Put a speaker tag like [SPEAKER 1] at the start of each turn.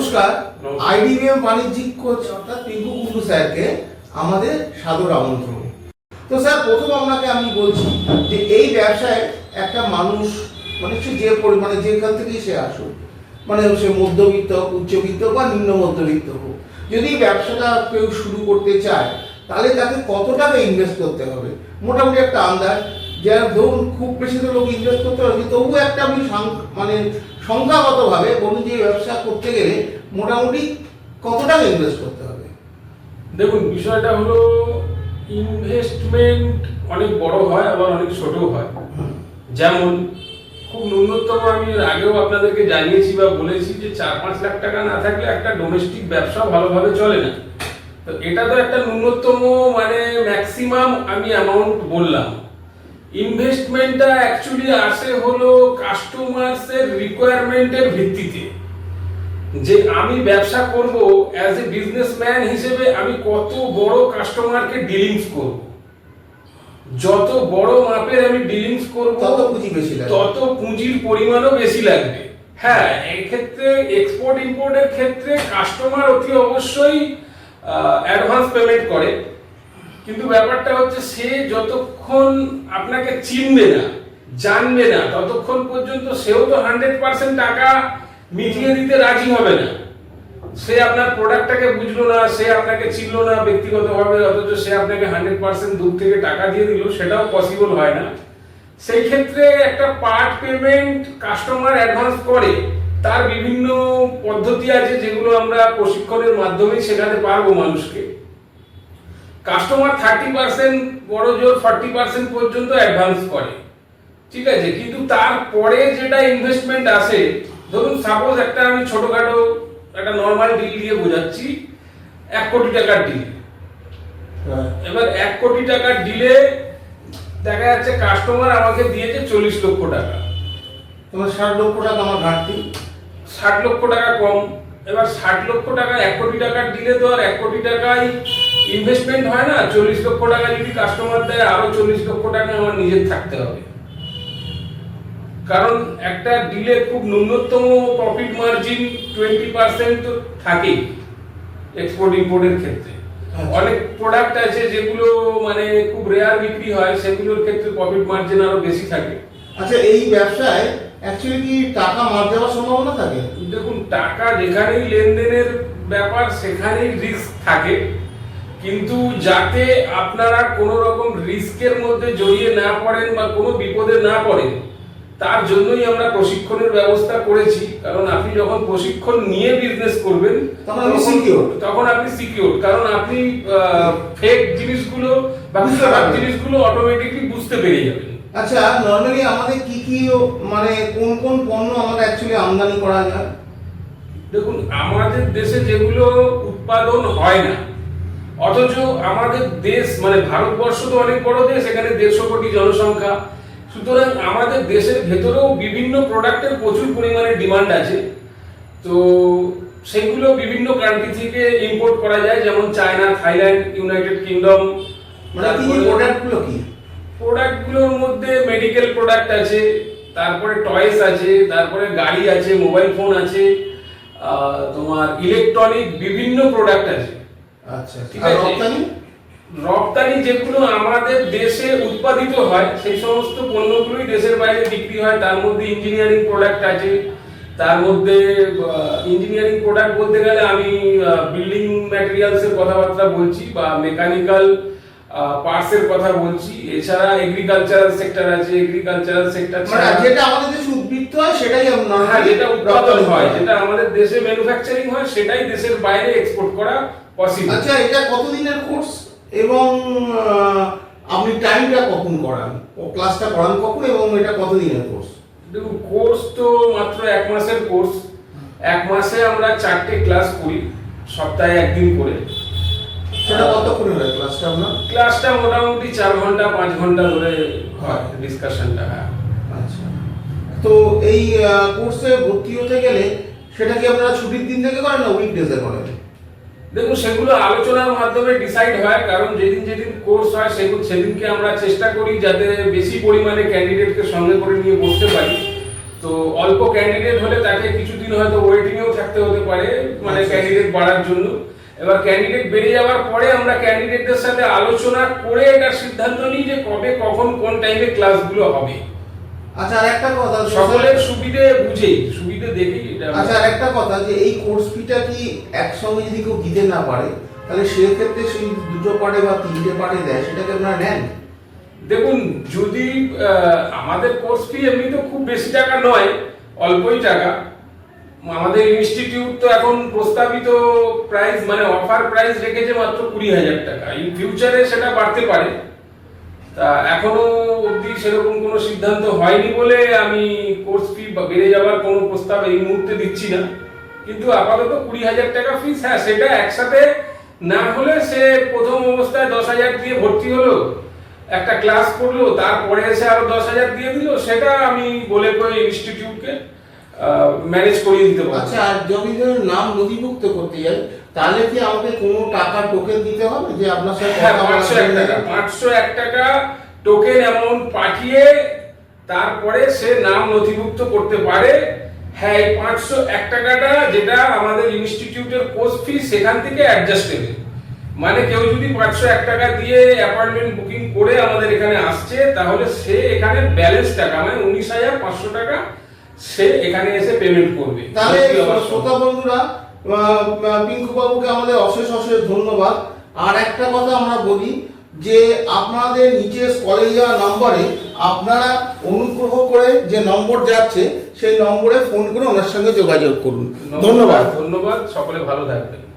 [SPEAKER 1] নমস্কার। আইডিবিএম বাণিজ্যিক কোচ অর্থাৎ পিঙ্কু কুন্ডু স্যারকে আমাদের সাদর আমন্ত্রণ। তো স্যার প্রথম আপনাকে আমি বলছি যে এই ব্যবসায় একটা মানুষ মানে সে যে পরিমাণে যেখান থেকেই সে আসুক মানে সে মধ্যবিত্ত হোক, উচ্চবিত্ত বা নিম্ন মধ্যবিত্ত হোক যদি ব্যবসাটা কেউ শুরু করতে চায় তাহলে তাকে কত টাকা ইনভেস্ট করতে হবে? মোটামুটি একটা আন্দাজ। যারা ধরুন খুব বেশি তো লোক ইনভেস্ট করতে পারবে তবুও একটা আপনি মানে সংখ্যাগতভাবে বলুন যে ব্যবসা করতে গেলে মোটামুটি কত টাকা ইনভেস্ট করতে হবে?
[SPEAKER 2] দেখুন, বিষয়টা হলো ইনভেস্টমেন্ট অনেক বড় হয়, আবার অনেক ছোট হয়। যেমন, খুব ন্যূনতম আমি আগেও আপনাদেরকে জানিয়েছি বা বলেছি যে চার পাঁচ লাখ টাকা না থাকলে একটা ডোমেস্টিক ব্যবসা ভালোভাবে চলে না। তো এটা তো একটা ন্যূনতম মানে ম্যাক্সিমাম আমি অ্যামাউন্ট বললাম। ইনভেস্টমেন্টটা অ্যাকচুয়ালি আসে হলো কাস্টমার্সের রিকোয়ারমেন্টের ভিত্তিতে। যে আমি ব্যবসা করব অ্যাজ এ বিজনেসম্যান হিসেবে আমি কত বড় কাস্টমারকে ডিলিংস করব। যত বড় মাপের আমি ডিলিংস করব
[SPEAKER 1] তত পুঁজি বেশি লাগবে।
[SPEAKER 2] তত পুঁজির পরিমাণও বেশি লাগবে। হ্যাঁ এই ক্ষেত্রে এক্সপোর্ট ইম্পোর্টের ক্ষেত্রে কাস্টমার অতি অবশ্যই অ্যাডভান্স পেমেন্ট করে। কিন্তু ব্যাপারটা হচ্ছে সে যতক্ষণ আপনাকে চিনবে না, জানবে না, ততক্ষণ পর্যন্ত সেও তো হান্ড্রেড পার্সেন্ট টাকা মিটিয়ে দিতে রাজি হবে না। সে আপনার প্রোডাক্টটাকে বুঝলো না, সে আপনাকে চিনলো না ব্যক্তিগতভাবে, অথচ সে আপনাকে হান্ড্রেড পার্সেন্ট দূর থেকে টাকা দিয়ে দিল, সেটাও পসিবল হয় না। সেই ক্ষেত্রে একটা পার্ট পেমেন্ট কাস্টমার অ্যাডভান্স করে, তার বিভিন্ন পদ্ধতি আছে যেগুলো আমরা প্রশিক্ষণের মাধ্যমে শেখাতে পারব মানুষকে। কাস্টমার থার্টি পার্সেন্ট বড় জোর ফর্টি পার্সেন্ট পর্যন্ত অ্যাডভান্স করে। ঠিক আছে? কিন্তু তারপরে যেটা ইনভেস্টমেন্ট আসে ধরুন সাপোজ একটা আমি ছোটখাটো একটা নর্মাল ডিল দিয়ে বোঝাচ্ছি এক কোটি টাকার ডিল এবার এক কোটি টাকার ডিলে দেখা যাচ্ছে কাস্টমার আমাকে দিয়েছে চল্লিশ লক্ষ টাকা।
[SPEAKER 1] তোমার ষাট লক্ষ টাকা আমার ঘাটতি।
[SPEAKER 2] ষাট লক্ষ টাকা কম। এবার ষাট লক্ষ টাকা এক কোটি টাকার দিলে তো আর এক কোটি টাকায় ইনভেস্টমেন্ট হয় না চল্লিশ লক্ষ টাকা যদি কাস্টমার দেয় আরও চল্লিশ লক্ষ টাকা আমার নিজের থাকতে হবে। কারণ একটা ডিলে খুব ন্যূনতম প্রফিট মার্জিন টোয়েন্টি পার্সেন্ট তো থাকেই এক্সপোর্ট ইম্পোর্টের ক্ষেত্রে।
[SPEAKER 1] আচ্ছা।
[SPEAKER 2] অনেক প্রোডাক্ট আছে যেগুলো মানে খুব রেয়ার বিক্রি হয় সেগুলোর ক্ষেত্রে প্রফিট মার্জিন আরও বেশি থাকে।
[SPEAKER 1] আচ্ছা এই ব্যবসায় অ্যাকচুয়ালি কি টাকা মার যাওয়ার সম্ভাবনা থাকে?
[SPEAKER 2] দেখুন টাকা যেখানেই লেনদেনের ব্যাপার সেখানেই রিস্ক থাকে। কিন্তু যাতে আপনারা কোনো রকম রিস্কের মধ্যে জড়িয়ে না পড়েন বা কোনো বিপদে না পড়েন তার জন্যই আমরা প্রশিক্ষণের ব্যবস্থা করেছি। কারণ আপনি যখন প্রশিক্ষণ নিয়ে বিজনেস করবেন
[SPEAKER 1] তখন আপনি secure।
[SPEAKER 2] তখন আপনি সিকিউর কারণ আপনি ফেক জিনিসগুলো বা খারাপ জিনিসগুলো অটোমেটিকলি বুঝতে পেরে যাবেন।
[SPEAKER 1] আচ্ছা নর্মালি আমাদের কি কি মানে কোন কোন পণ্য আমাদের অ্যাকচুয়ালি আমদানি করা যায়?
[SPEAKER 2] দেখুন আমাদের দেশে যেগুলো উৎপাদন হয় না অথচ আমাদের দেশ মানে ভারতবর্ষ তো অনেক বড় দেশ এখানে দেড়শো কোটি জনসংখ্যা। সুতরাং আমাদের দেশের ভেতরেও বিভিন্ন প্রোডাক্টের প্রচুর পরিমাণে ডিমান্ড আছে। তো সেগুলো বিভিন্ন কান্ট্রি থেকে ইম্পোর্ট করা যায় যেমন চায়না থাইল্যান্ড ইউনাইটেড কিংডম
[SPEAKER 1] মানে প্রোডাক্টগুলো কি?
[SPEAKER 2] প্রোডাক্টগুলোর মধ্যে মেডিকেল প্রোডাক্ট আছে তারপরে টয়েস আছে তারপরে গাড়ি আছে মোবাইল ফোন আছে তোমার ইলেকট্রনিক বিভিন্ন প্রোডাক্ট আছে।
[SPEAKER 1] আচ্ছা
[SPEAKER 2] ঠিক আছে।
[SPEAKER 1] রপ্তানি?
[SPEAKER 2] রপ্তানি যেগুলো আমাদের দেশে উৎপাদিত হয় সেই সমস্ত পণ্যগুলোই দেশের বাইরে বিক্রি হয়। তার মধ্যে ইঞ্জিনিয়ারিং প্রোডাক্ট আছে। তার মধ্যে ইঞ্জিনিয়ারিং প্রোডাক্ট বলতে গেলে আমি বিল্ডিং ম্যাটেরিয়ালসের কথাবার্তা বলছি বা মেকানিক্যাল পার্টস এর কথা বলছি। এছাড়া এগ্রিকালচারাল সেক্টর আছে এগ্রিকালচারাল সেক্টর
[SPEAKER 1] মানে যেটা আমাদের দেশে উদ্বৃত্ত হয় সেটাই আমরা
[SPEAKER 2] হ্যাঁ যেটা উৎপাদন হয় যেটা আমাদের দেশে ম্যানুফ্যাকচারিং হয় সেটাই দেশের বাইরে এক্সপোর্ট করা পসিবল
[SPEAKER 1] আচ্ছা এটা কতদিনের কোর্স এবং আপনি টাইমটা কখন করান? ও ক্লাসটা করান কখন এবং এটা কতদিনের কোর্স
[SPEAKER 2] দেখুন কোর্স তো মাত্র এক মাসের কোর্স এক মাসে আমরা চারটে ক্লাস করি সপ্তাহে একদিন করে।
[SPEAKER 1] সেটা কতক্ষণে হয়? ক্লাসটা আপনার?
[SPEAKER 2] ক্লাসটা মোটামুটি চার ঘণ্টা পাঁচ ঘণ্টা ধরে হয় ডিসকাশনটা হ্যাঁ।
[SPEAKER 1] আচ্ছা। তো এই কোর্সে ভর্তি হতে গেলে সেটা কি আপনারা ছুটির দিন থেকে করেন না উইকডেজে করেন?
[SPEAKER 2] দেখুন সেগুলো আলোচনার মাধ্যমে ডিসাইড হয় কারণ যেদিন যেদিন কোর্স হয় সেগুলো সেদিনকে আমরা চেষ্টা করি যাতে বেশি পরিমাণে ক্যান্ডিডেটকে সঙ্গে করে নিয়ে বসতে পারি। তো অল্প ক্যান্ডিডেট হলে তাকে কিছুদিন হয়তো ওয়েটিং এও থাকতে হতে পারে মানে
[SPEAKER 1] আচ্ছা।
[SPEAKER 2] ক্যান্ডিডেট বাড়ার জন্য। এবার ক্যান্ডিডেট বেড়ে যাওয়ার পরে আমরা ক্যান্ডিডেটদের সাথে আলোচনা করে এটা সিদ্ধান্ত নিই যে কবে কখন কোন টাইমে ক্লাসগুলো হবে।
[SPEAKER 1] আচ্ছা আর একটা কথা
[SPEAKER 2] সকলের সুবিধে বুঝে সুবিধে এটা
[SPEAKER 1] আচ্ছা আর একটা কথা যে এই কোর্স ফিটা কি একসঙ্গে যদি কেউ দিতে না পারে তাহলে সেক্ষেত্রে সেই দুটো পার্টে বা তিনটে পার্টে দেয় সেটাকে আপনারা নেন?
[SPEAKER 2] দেখুন যদি আমাদের কোর্স ফি এমনি তো খুব বেশি টাকা নয় অল্পই টাকা। আমাদের ইনস্টিটিউট তো এখন প্রস্তাবিত প্রাইস মানে অফার প্রাইস রেখেছে মাত্র কুড়ি হাজার টাকা। ইন ফিউচারে সেটা বাড়তে পারে। তা এখনও অবধি সেরকম কোনো সিদ্ধান্ত হয়নি বলে আমি কোর্স ফি বেড়ে যাওয়ার কোনো প্রস্তাব এই মুহূর্তে দিচ্ছি না। কিন্তু আপাতত কুড়ি হাজার টাকা ফিস হ্যাঁ সেটা একসাথে না হলে সে প্রথম অবস্থায় দশ হাজার দিয়ে ভর্তি হলো, একটা ক্লাস করল, তারপরে এসে আরও দশ হাজার দিয়ে দিল, সেটা আমি বলে করে ইনস্টিটিউটকে ম্যানেজ করিয়ে দিতে পারব।
[SPEAKER 1] আচ্ছা আর যদি নাম নথিভুক্ত করতে যাই তাহলে কি আমাকে কোনো টাকা টোকেন দিতে হবে যে আপনার সাথে
[SPEAKER 2] হ্যাঁ পাঁচশো এক টাকা? পাঁচশো এক টাকা টোকেন অ্যামাউন্ট পাঠিয়ে তারপরে সে নাম নথিভুক্ত করতে পারে। হ্যাঁ এই পাঁচশো এক টাকাটা যেটা আমাদের ইনস্টিটিউটের কোর্স ফি সেখান থেকে অ্যাডজাস্ট অ্যাডজাস্টেবল মানে কেউ যদি পাঁচশো এক টাকা দিয়ে অ্যাপার্টমেন্ট বুকিং করে আমাদের এখানে আসছে তাহলে সে এখানে ব্যালেন্স টাকা মানে উনিশ হাজার পাঁচশো টাকা সে এখানে এসে পেমেন্ট করবে।
[SPEAKER 1] তাহলে। শ্রোতা বন্ধুরা পিঙ্কু বাবুকে আমাদের অশেষ অশেষ ধন্যবাদ। আর একটা কথা আমরা বলি যে আপনাদের নিচে স্কলে যাওয়া নম্বরে আপনারা অনুগ্রহ করে যে নম্বর যাচ্ছে সেই নম্বরে ফোন করে ওনার সঙ্গে যোগাযোগ করুন। ধন্যবাদ।
[SPEAKER 2] ধন্যবাদ সকলে ভালো থাকবেন।